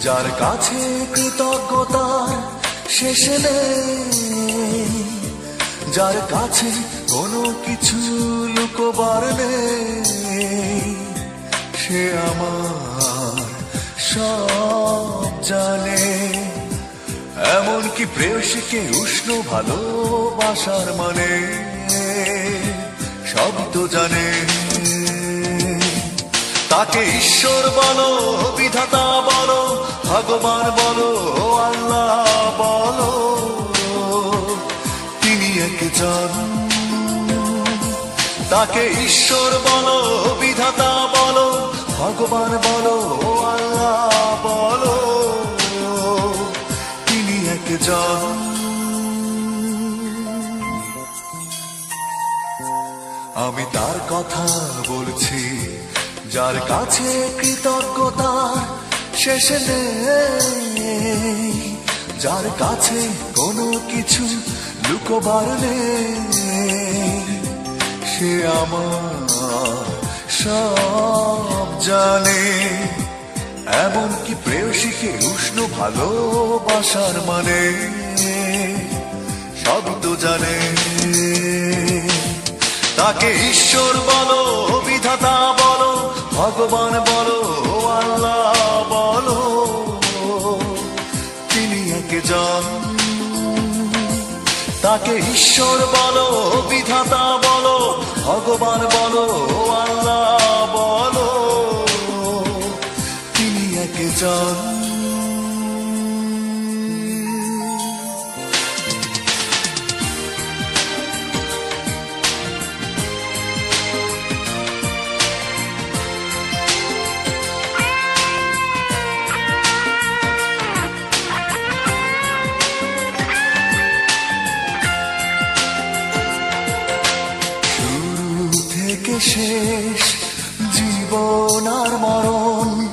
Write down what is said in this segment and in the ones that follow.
যার কাছে কৃতজ্ঞতার শেষ নেই। যার কাছে কোনো কিছু লুকোবার নেই, সে আমার সব জানে। এমনকি প্রেয়সীকে উষ্ণ ভালোবাসার মানে সব তো জানে। তাকে ঈশ্বর বলো, বিধাতা বলো, ভগবান বলো আল্লাহ বলো। তিনি একজন। তাকে ঈশ্বর বলো, বিধাতা বলো, ভগবান বলো আল্লাহ বলো। তিনি একজন। আমি তার কথা বলছি। যার কাছে কৃতজ্ঞতা শেষ নেই, যার কাছে কোনো কিছু লুকোবার নেই, সে আমার সব জানে। এমনকি প্রেয়সীকে উষ্ণ ভালোবাসার মানে সব তো জানে। তাকে ঈশ্বর ভগবান বলো আল্লাহ বলো তিনি একজন। তাকে ঈশ্বর বলো বিধাতা বলো ভগবান বলো শেষ। জীবন আর মরণ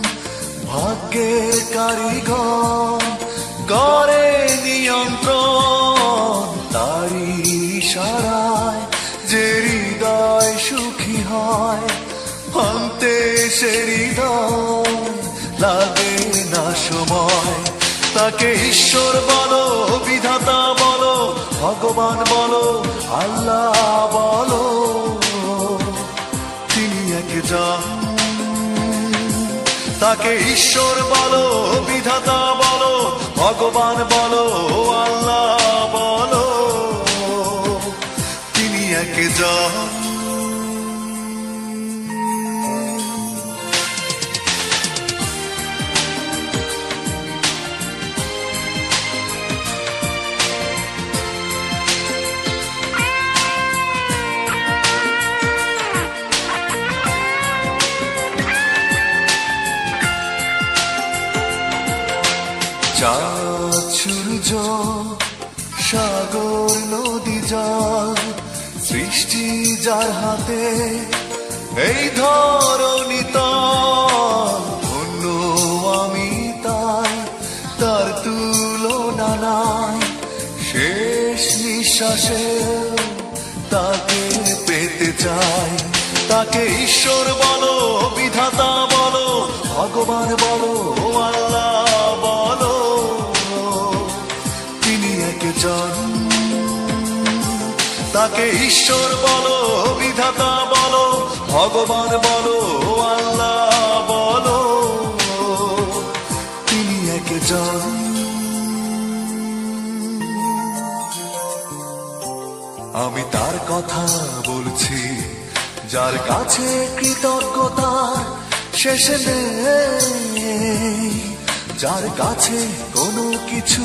ভাগ্যের কারিগর। করে নিয়ন্ত্রণ তারি সারায় যে হৃদয় সুখী হয়, ভাঙতে সে হৃদয় লাগে না সময়। তাকে ঈশ্বর বলো, বিধাতা বলো, ভগবান বলো, আল্লাহ বলো। একজন তাকে ঈশ্বর বলো বিধাতা বলো ভগবান বলো আল্লাহ বলো। তিনি একজন চাঁদ, সূর্য, সাগর, নদী, জল, সৃষ্টি যার হাতে এই ধরণী ধন্য আমি তাই, তার তুলনা নাই, শেষ নিঃশ্বাসে তাকে পেতে চাই, তাকে ঈশ্বর বলো, বিধাতা বলো, ভগবান বলো তাকে ঈশ্বর বলো বিধাতা বলো, ভগবান বলো আল্লাহ বলো। তিনি একজন। আমি তার কথা বলছি, যার কাছে কৃতজ্ঞতার শেষ নেই, যার কাছে কোনো কিছু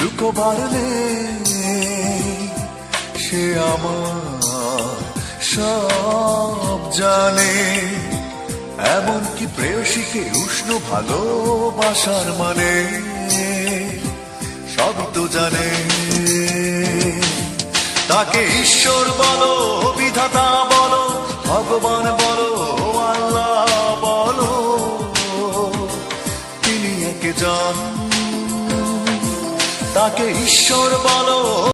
লুকোবার নেই। সে আমার সব জানে। এমনকি প্রেয়সীকে উষ্ণ ভালোবাসার মানে সব তো জানে। তাকে ঈশ্বর বলো, বিধাতা বলো, ভগবান বলো আল্লাহ বলো। তিনি একে যান তাকে ঈশ্বর বলো।